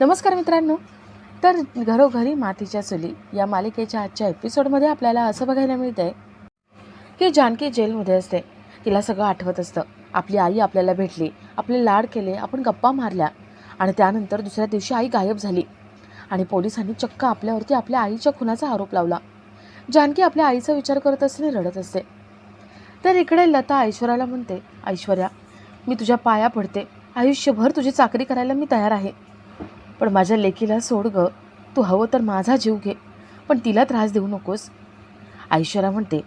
नमस्कार मित्रांनो. तर घरोघरी मातीच्या चुली या मालिकेच्या आजच्या एपिसोडमध्ये आपल्याला असं बघायला मिळतं आहे की जानकी जेलमध्ये असते. तिला सगळं आठवत असतं. आपली आई आपल्याला भेटली आपले लाड केले आपण गप्पा मारल्या आणि त्यानंतर दुसऱ्या दिवशी आई गायब झाली आणि पोलिसांनी चक्क आपल्यावरती आपल्या आईच्या खुनाचा आरोप लावला. जानकी आपल्या आईचा विचार करत असताना रडत असते. तर इकडे लता ऐश्वर्याला म्हणते ऐश्वर्या मी तुझ्या पाया पडते. आयुष्यभर तुझी चाकरी करायला मी तयार आहे. पण माझ्या लेकीला सोड ग. तू हवं तर माझा जीव घे. पण तिला त्रास देऊ नकोस. ऐश्वर्या म्हणते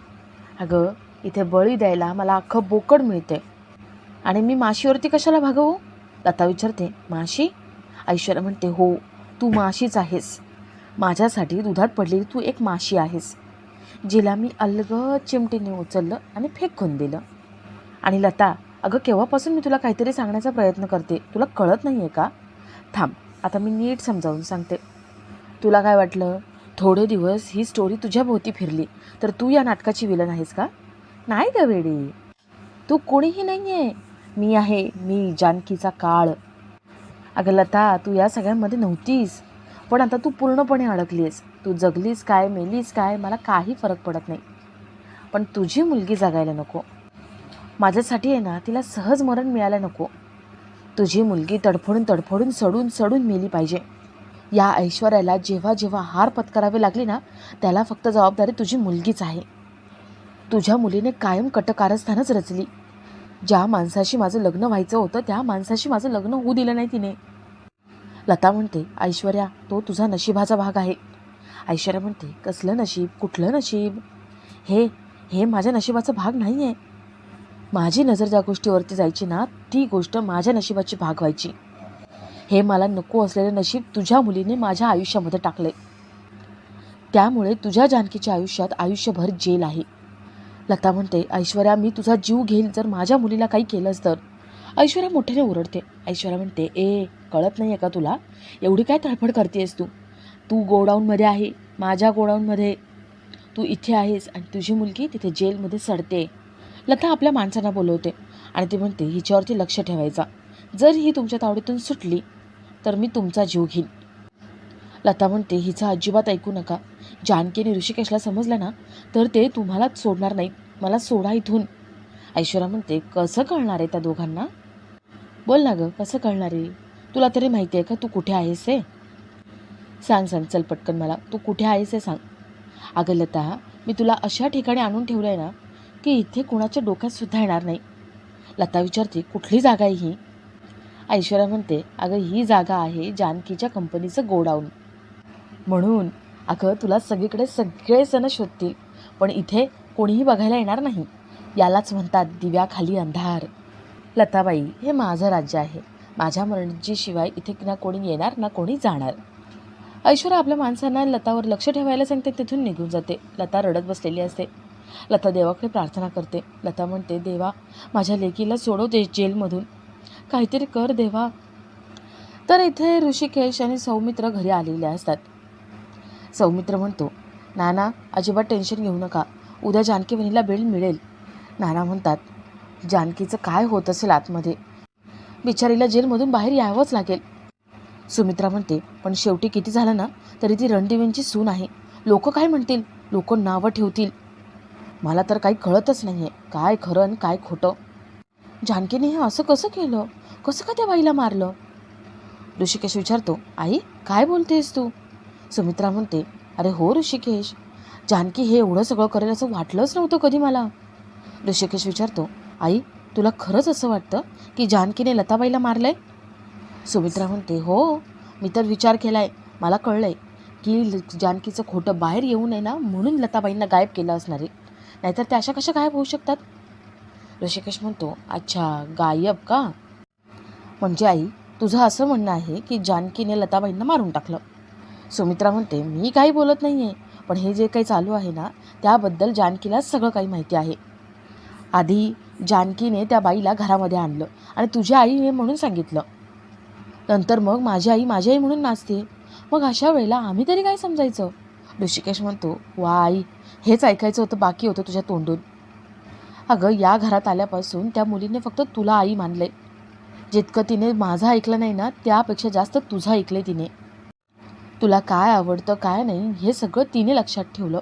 अगं इथे बळी द्यायला मला अख्खं बोकड मिळते आणि मी माशीवरती कशाला भागवू? लता विचारते माशी? ऐश्वर्या म्हणते हो तू माशीच आहेस. माझ्यासाठी दुधात पडलेली तू एक माशी आहेस जिला मी अलगद चिमटीने उचललं आणि फेकून दिलं. आणि लता अगं केव्हापासून मी तुला काहीतरी सांगण्याचा प्रयत्न करते? तुला कळत नाही आहे का? थांब आता मी नीट समजावून सांगते. तुला काय वाटलं? थोडे दिवस ही स्टोरी तुझ्या भोवती फिरली. तर तू या नाटकाची विलन आहेस का? नाही ग वेडी? तू कोणीही नाही आहे मी आहे मी जानकीचा काळ. अगं लता तू या सगळ्यांमध्ये नव्हतीस. पण आता तू पूर्णपणे अडकली आहेस तू जगलीस काय मेलीस काय मला काही फरक पडत नाही. पण तुझी मुलगी जगायला नको. माझ्यासाठी आहे ना तिला सहज मरण मिळायला नको. तुझी मुलगी तडफडून तडफडून सडून सडून मेली पाहिजे. या ऐश्वर्याला जेव्हा जेव्हा हार पत्करावी लागली ना त्याला फक्त जबाबदारी तुझी मुलगीच आहे. तुझ्या मुलीने कायम कटकारस्थानच रचली. ज्या माणसाशी माझं लग्न व्हायचं होतं त्या माणसाशी माझं लग्न होऊ दिलं नाही तिने. लता म्हणते ऐश्वर्या तो तुझा नशिबाचा भाग आहे. ऐश्वर्या म्हणते कसलं नशीब? कुठलं नशीब? हे हे माझ्या नशिबाचा भाग नाही आहे माझी नजर ज्या गोष्टीवरती जायची ना ती गोष्ट माझ्या नशिबाची भाग व्हायची. हे मला नको असलेले नशीब तुझ्या मुलीने माझ्या आयुष्यामध्ये टाकले त्यामुळे तुझ्या जानकीच्या आयुष्यात आयुष्यभर जेल आहे. लता म्हणते ऐश्वर्या मी तुझा जीव घेईल जर माझ्या मुलीला काही केलंस तर. ऐश्वर्या मोठ्याने ओरडते. ऐश्वर्या म्हणते ए कळत नाही आहे का तुला? एवढी काय तडफड करतेस तू? तू गोडाऊनमध्ये आहे माझ्या गोडाऊनमध्ये. तू इथे आहेस आणि तुझी मुलगी तिथे जेलमध्ये सडते. लता आपल्या माणसांना बोलवते आणि ती म्हणते हिच्यावरती लक्ष ठेवायचा. जर ही तुमच्या तावडीतून सुटली तर मी तुमचा जीव घेईन. लता म्हणते हिचा अजिबात ऐकू नका. जानकीने ऋषिकेशला समजलं ना तर ते तुम्हालाच सोडणार नाहीत. मला सोडा इथून. ऐश्वर्या म्हणते कसं कळणार आहे त्या दोघांना? बोल ना गं कसं कळणार आहे? तुला तरी माहिती आहे का तू कुठे आहेस हे? सांग सांग चल पटकन मला. तू कुठे आहेस हे सांग. अगं लता मी तुला अशा ठिकाणी आणून ठेवलं आहे ना की इथे कुणाच्या डोक्यात सुद्धा येणार नाही. लता विचारते कुठली जागा आहे ही? ऐश्वर्या म्हणते अगं ही जागा आहे जानकीच्या कंपनीचं गोडाऊन. म्हणून अगं तुला सगळीकडे सगळे सण शोधतील पण इथे कोणीही बघायला येणार नाही. यालाच म्हणतात दिव्याखाली अंधार. लताबाई हे माझं राज्य आहे. माझ्या मर्जीशिवाय इथे ना कोणी येणार ना कोणी जाणार. ऐश्वर्या आपल्या माणसांना लतावर लक्ष ठेवायला सांगते तिथून निघून जाते. लता रडत बसलेली असते. लता देवाकडे प्रार्थना करते. लता म्हणते देवा माझ्या लेकीला सोडव दे जेलमधून. काहीतरी कर देवा. तर इथे ऋषिकेश आणि सौमित्र घरी आलेले असतात. सौमित्र म्हणतो नाना अजिबात टेन्शन घेऊ नका. उद्या जानकी वहिनीला बेल मिळेल. नाना म्हणतात जानकीचं काय होत असेल आतमध्ये? बिचारीला जेलमधून बाहेर यावंच लागेल. सुमित्रा म्हणते पण शेवटी किती झालं ना तरी ती रणदेवींची सून आहे. लोक काय म्हणतील? लोक नावं ठेवतील. मला तर काही कळतच नाही आहे काय खरं आणि काय खोटं? जानकीने हे असं कसं केलं? कसं का त्या बाईला मारलं? ऋषिकेश विचारतो आई काय बोलतेस तू? सुमित्रा म्हणते अरे हो ऋषिकेश. जानकी हे एवढं सगळं करेल असं वाटलंच नव्हतं कधी मला. ऋषिकेश विचारतो आई तुला खरंच असं वाटतं की जानकीने लताबाईला मारलंय? सुमित्रा म्हणते हो मी तर विचार केला आहे मला कळलं आहे की ल- जानकीचं खोटं बाहेर येऊ नये ना म्हणून लताबाईंना गायब केलं असणार आहे. नाहीतर त्या अशा कशा गायब होऊ शकतात? ऋषिकेश म्हणतो अच्छा गायब का? म्हणजे आई तुझं असं म्हणणं आहे की जानकीने लताबाईंना मारून टाकलं. सुमित्रा म्हणते मी काही बोलत नाही आहे पण हे जे काही चालू आहे ना त्याबद्दल जानकीला सगळं काही माहिती आहे. आधी जानकीने त्या बाईला घरामध्ये आणलं आणि तुझी आई हे म्हणून सांगितलं. नंतर मग माझी आई माझी आई म्हणून नाचते. मग अशा वेळेला आम्ही तरी काय समजायचं? ऋषिकेश म्हणतो वा आई हेच ऐकायचं होतं बाकी होतं तुझ्या तोंडून. अगं या घरात आल्यापासून त्या मुलीने फक्त तुला आई मानले जितकं तिने माझं ऐकलं नाही ना त्यापेक्षा जास्त तुझं ऐकलं तिने. तुला काय आवडतं काय नाही हे सगळं तिने लक्षात ठेवलं.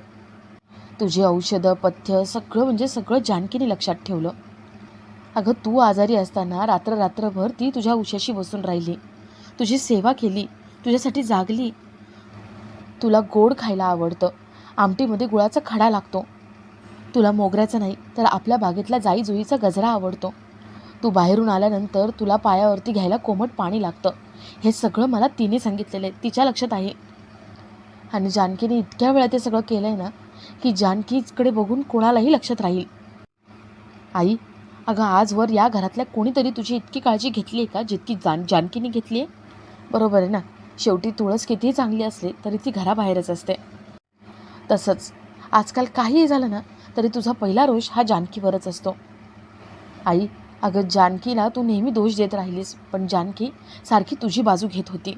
तुझी औषधं पथ्य सगळं म्हणजे सगळं जानकीने लक्षात ठेवलं. अगं तू आजारी असताना रात्र रात्रभर ती तुझ्या उशाशी बसून राहिली. तुझी सेवा केली तुझ्यासाठी जागली. तुला गोड खायला आवडतं. आमटीमध्ये गुळाचा खडा लागतो. तुला मोगऱ्याचा नाही तर आपल्या बागेतला जाई जुईचा गजरा आवडतो. तू बाहेरून आल्यानंतर तुला पायावरती घ्यायला कोमट पाणी लागतं. हे सगळं मला तिने सांगितलेलं आहे तिच्या लक्षात आहे. आणि जानकीने इतक्या वेळा ते सगळं केलं आहे ना की जानकीकडे बघून कोणालाही लक्षात राहील. आई अगं आजवर या घरातल्या कोणीतरी तुझी इतकी काळजी घेतली आहे का जितकी जान जानकीने घेतली आहे बरोबर आहे ना. शेवटी तुळस कितीही चांगली असली तरी ती घराबाहेरच असते. तसंच. आजकाल काहीही झालं ना तरी तुझा पहिला रोष हा जानकीवरच असतो. आई अगं जानकीला तू नेहमी दोष देत राहिलीस पण जानकी सारखी तुझी बाजू घेत होती.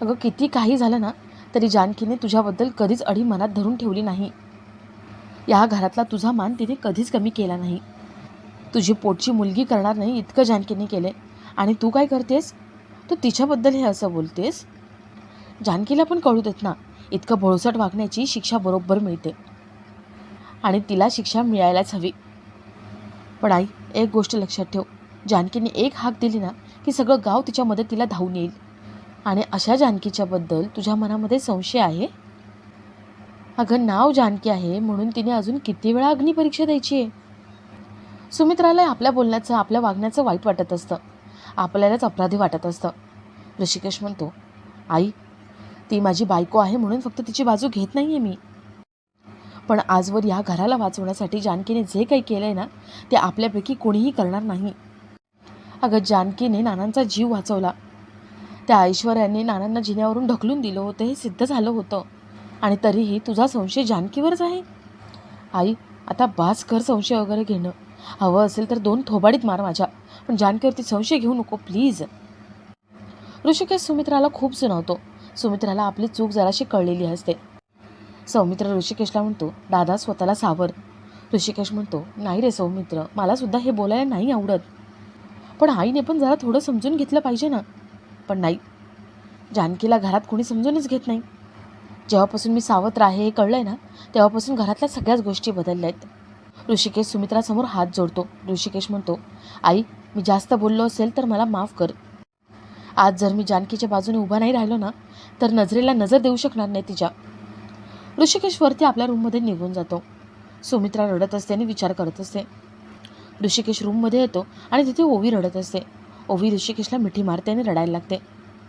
अगं किती काही झालं ना तरी जानकीने तुझ्याबद्दल कधीच अडी मनात धरून ठेवली नाही. या घरातला तुझा मान तिने कधीच कमी केला नाही. तुझी पोटची मुलगी करणार नाही इतकं जानकीने केले. आणि तू काय करतेस? तू तिच्याबद्दल हे असं बोलतेस? जानकीला पण कळू देत ना. इतकं भोळसट वागण्याची शिक्षा बरोबर मिळते. आणि तिला शिक्षा मिळायलाच हवी. पण आई एक गोष्ट लक्षात ठेव. जानकीने एक हाक दिली ना की सगळं गाव तिच्या मदतीला धावून येईल. आणि अशा जानकीच्याबद्दल तुझ्या मनामध्ये संशय आहे? अगं नाव जानकी आहे म्हणून तिने अजून किती वेळा अग्निपरीक्षा द्यायची आहे? सुमित्राला आपल्या बोलण्याचं आपल्या वागण्याचं वाईट वाटत असतं. आपल्यालाच अपराधी वाटत असतं. ऋषिकेश म्हणतो आई ती माझी बायको आहे म्हणून फक्त तिची बाजू घेत नाही आहे मी. पण आजवर या घराला वाचवण्यासाठी जानकीने जे काही केलं आहे ना ते आपल्यापैकी कोणीही करणार नाही. अगं जानकीने नानांचा जीव वाचवला. त्या ऐश्वर्याने नानांना जिन्यावरून ढकलून दिलं होतं हे सिद्ध झालं होतं. आणि तरीही तुझा संशय जानकीवरच आहे? आई आता बास कर संशय वगैरे घेणं. हवं असेल तर दोन थोबाडीत मार माझ्या पण जानकीवरती संशय घेऊ नको प्लीज. ऋषिकेश सुमित्राला खूप सुनावतो सुमित्राला आपली चूक जराशी कळलेली असते. सौमित्र ऋषिकेशला म्हणतो दादा स्वतःला सावर. ऋषिकेश म्हणतो नाही रे सौमित्र मलासुद्धा हे बोलायला नाही आवडत. पण आईने पण जरा थोडं समजून घेतलं पाहिजे ना. पण नाही. जानकीला घरात कोणी समजूनच घेत नाही. जेव्हापासून मी सावत्र आहे हे कळलं आहे ना तेव्हापासून घरातल्या सगळ्याच गोष्टी बदलल्या आहेत ऋषिकेश सुमित्रासमोर हात जोडतो. ऋषिकेश म्हणतो आई मी जास्त बोललो असेल तर मला माफ कर. आज जर मी जानकीच्या बाजूने उभा नाही राहिलो ना तर नजरेला नजर देऊ शकणार नाही तिच्या. ऋषिकेशवरती आपल्या रूममध्ये निघून जातो. सुमित्रा रडत असते आणि विचार करत असते. ऋषिकेश रूममध्ये येतो आणि तिथे ओवी रडत असते. ओवी ऋषिकेशला मिठी मारते आणि रडायला लागते.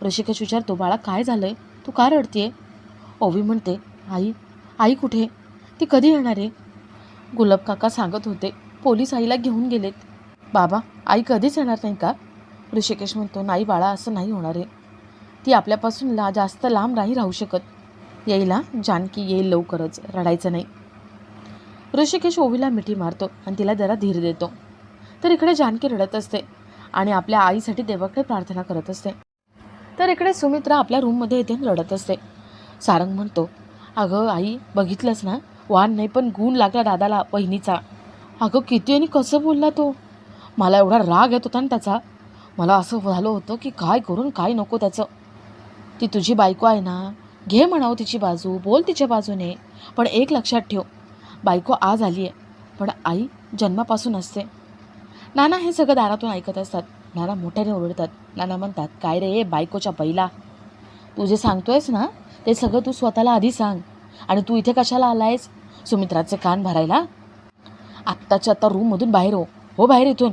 ऋषिकेश विचारतो बाळा काय झालं आहे तू का रडतीये? ओवी म्हणते आई आई कुठे? ती कधी येणार आहे? गुलाब काका सांगत होते पोलीस आईला घेऊन गेलेत. बाबा आई कधीच येणार नाही का? ऋषिकेश म्हणतो नाही बाळा असं नाही होणार आहे. ती आपल्यापासून ला जास्त लांब नाही राहू शकत. येईला जानकी येईल लवकरच रडायचं नाही. ऋषिकेश ओवीला मिठी मारतो आणि तिला जरा धीर देतो. तर इकडे जानकी रडत असते आणि आपल्या आईसाठी देवाकडे प्रार्थना करत असते. तर इकडे सुमित्रा आपल्या रूममध्ये येते आणि रडत असते. सारंग म्हणतो अगं आई बघितलंच ना? वान नाही पण गुण लागला दादाला बहिणीचा अगं किती आणि कसं बोलला तो? मला एवढा राग येत होता ना त्याचा. मला असं झालं होतं की काय करून काय नको त्याचं. ती तुझी बायको आहे ना घे म्हणावं तिची बाजू बोल तिच्या बाजूने पण एक लक्षात ठेव बायको आज आली आहे पण आई जन्मापासून असते. नाना हे सगळं दारातून ऐकत असतात. नाना मोठ्याने ओरडतात. नाना म्हणतात काय रे बायकोच्या बैला तू जे सांगतोयस ना ते सगळं तू स्वतःला आधी सांग. आणि तू इथे कशाला आलायस? सुमित्राचे कान भरायला? आत्ताच्या आत्ता रूममधून बाहेर हो. हो बाहेर इथून.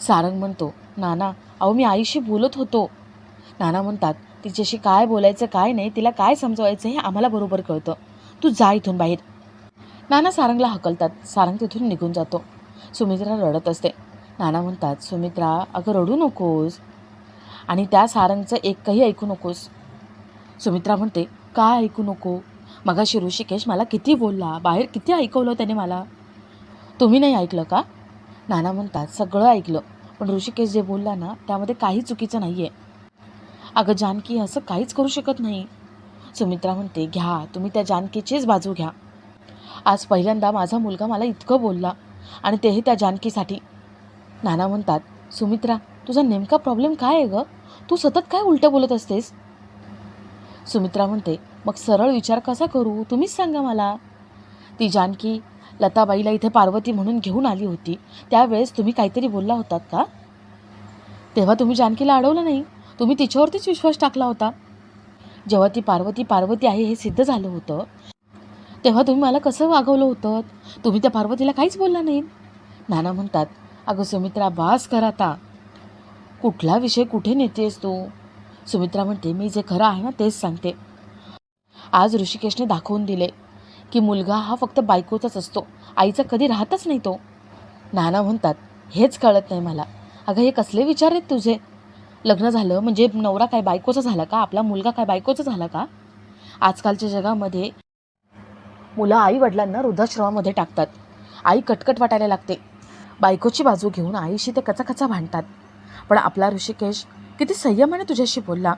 सारंग म्हणतो नाना अहो मी आईशी बोलत होतो. नाना म्हणतात तिच्याशी काय बोलायचं काय नाही तिला काय समजवायचं हे आम्हाला बरोबर कळतं. तू जा इथून बाहेर. नाना सारंगला हकलतात. सारंग तिथून निघून जातो. सुमित्रा रडत असते. नाना म्हणतात सुमित्रा अगं रडू नकोस. आणि त्या सारंगचं एकही ऐकू नकोस. सुमित्रा म्हणते काय ऐकू नको? मगाशी ऋषिकेश मला किती बोलला? बाहेर किती ऐकवलं त्याने मला? तुम्ही नाही ऐकलं का? नाना म्हणतात सगळं ऐकलं. पण ऋषिकेश जे बोलला ना त्यामध्ये काही चुकीचं नाही आहे अगं जानकी असं काहीच करू शकत नाही. सुमित्रा म्हणते घ्या तुम्ही त्या जानकीचीच बाजू घ्या. आज पहिल्यांदा माझा मुलगा मला इतकं बोलला आणि तेही त्या जानकीसाठी. नाना म्हणतात सुमित्रा तुझा नेमका प्रॉब्लेम काय आहे गं? तू सतत काय उलटं बोलत असतेस? सुमित्रा म्हणते मग सरळ विचार कसा करू? तुम्हीच सांगा मला. ती जानकी लताबाईला इथे पार्वती म्हणून घेऊन आली होती. त्यावेळेस तुम्ही काहीतरी बोलला होतात का? तेव्हा तुम्ही जानकीला अडवलं नाही. तुम्ही तिच्यावरतीच विश्वास टाकला होता. जेव्हा ती पार्वती पार्वती आहे हे सिद्ध झालं होतं तेव्हा तुम्ही मला कसं वागवलं होतं? तुम्ही त्या पार्वतीला काहीच बोलला नाही. नाना म्हणतात अगं सुमित्रा बास कर आता. कुठला विषय कुठे नेतेस तू? सुमित्रा म्हणते मी जे खरं आहे ना तेच सांगते. आज ऋषिकेशने दाखवून दिले. की मुलगा हा फक्त बायकोचाच असतो. आईचा कधी राहतच नाही तो. नाना म्हणतात हेच कळत नाही मला. अगं हे कसले विचार आहेत तुझे? लग्न झालं म्हणजे नवरा काय बायकोचा झाला का? आपला मुलगा काय बायकोचा झाला का? आजकालच्या जगामध्ये मुलं आई वडिलांना वृद्धाश्रमामध्ये टाकतात. आई कटकट वाटायला लागते. बायकोची बाजू घेऊन आईशी ते कचाकचा भांडतात. पण आपला ऋषिकेश किती संयमाने तुझ्याशी बोलला.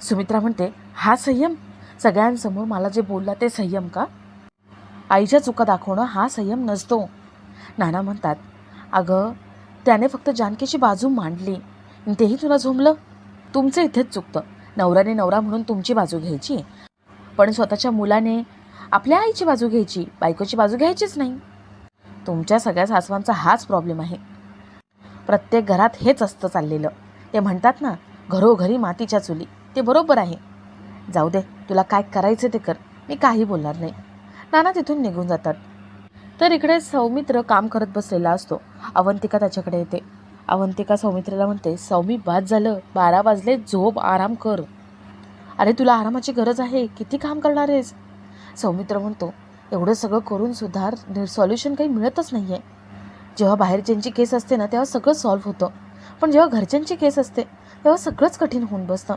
सुमित्रा म्हणते हा संयम सगळ्यांसमोर मला जे बोलला ते संयम का? आईच्या चुका दाखवणं हा संयम नसतो. नाना म्हणतात अगं त्याने फक्त जानकीची बाजू मांडली. तेही तुला झोमलं? तुमचं इथेच चुकतं. नवऱ्याने नवरा म्हणून तुमची बाजू घ्यायची. पण स्वतःच्या मुलाने आपल्या आईची बाजू घ्यायची. बायकोची बाजू घ्यायचीच नाही. तुमच्या सगळ्या सासवांचा हाच प्रॉब्लेम आहे. प्रत्येक घरात हेच असतं चाललेलं. ते म्हणतात ना घरोघरी मातीच्या चुली. ते बरोबर आहे. जाऊ दे तुला काय करायचं ते कर. मी काही बोलणार नाही. नाना तिथून निघून जातात. तर इकडे सौमित्र काम करत बसलेला असतो. अवंतिका त्याच्याकडे येते. अवंतिका सौमित्राला म्हणते सौमी बाद झालं. बारा वाजले. झोप आराम कर. अरे तुला आरामाची गरज आहे? किती काम करणार आहेस? सौमित्र म्हणतो एवढं सगळं करून सुद्धा सॉल्युशन काही मिळतच नाही आहे जेव्हा बाहेरच्यांची केस असते ना तेव्हा सगळं सॉल्व्ह होतं. पण जेव्हा घरच्यांची केस असते तेव्हा सगळंच कठीण होऊन बसतं.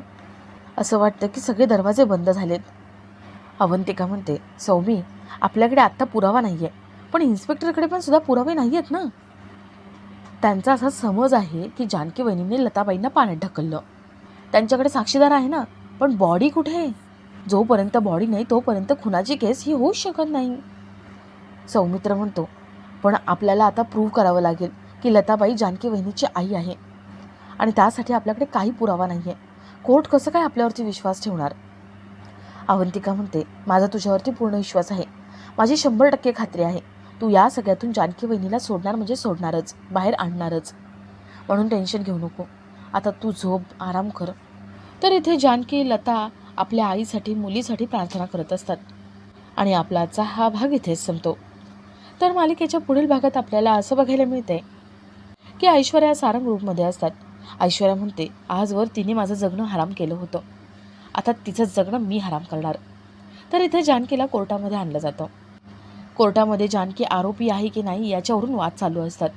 असं वाटतं की सगळे दरवाजे बंद झालेत. अवंतिका म्हणते सौमी आपल्याकडे आत्ता पुरावा नाही आहे पण इन्स्पेक्टरकडे पण सुद्धा पुरावे नाही आहेत ना? त्यांचा असा समज आहे की जानकी वहिनीने लताबाईंना पाण्यात ढकललं. त्यांच्याकडे साक्षीदार आहे ना पण बॉडी कुठे? जोपर्यंत बॉडी नाही तोपर्यंत खुनाची केस ही होऊच शकत नाही. सौमित्र म्हणतो पण आपल्याला आता प्रूव्ह करावं लागेल की लताबाई जानकी वहिनीची आई आहे आणि त्यासाठी आपल्याकडे काही पुरावा नाही आहे कोर्ट कसं काय आपल्यावरती विश्वास ठेवणार? अवंतिका म्हणते माझा तुझ्यावरती पूर्ण विश्वास आहे. माझी शंभर टक्के खात्री आहे. तू या सगळ्यातून जानकी वहिनीला सोडणार म्हणजे सोडणारच बाहेर आणणारच. म्हणून टेन्शन घेऊ नको. आता तू झोप आराम कर. तर इथे जानकी लता आपल्या आईसाठी मुलीसाठी प्रार्थना करत असतात. आणि आपलाचा हा भाग इथेच संपतो. तर मालिकेच्या पुढील भागात आपल्याला असं बघायला मिळते की ऐश्वर्या सारंग रूपमध्ये असतात. ऐश्वर्या म्हणते आजवर तिने माझं जगणं हराम केलं होतं. आता तिचं जगणं मी हराम करणार. तर इथे जानकीला कोर्टामध्ये आणलं जातं. कोर्टामध्ये जानकी आरोपी आहे की नाही याच्यावरून वाद चालू असतात.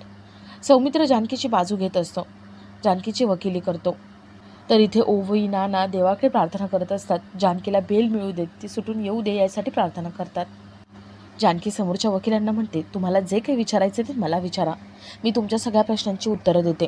सौमित्र जानकीची बाजू घेत असतो. जानकीची वकिली करतो. तर इथे ओवई नाना देवाकडे प्रार्थना करत असतात. जानकीला बेल मिळू देत ती सुटून येऊ दे यासाठी प्रार्थना करतात. जानकी समोरच्या वकिलांना म्हणते तुम्हाला जे काही विचारायचे ते मला विचारा. मी तुमच्या सगळ्या प्रश्नांची उत्तरं देते.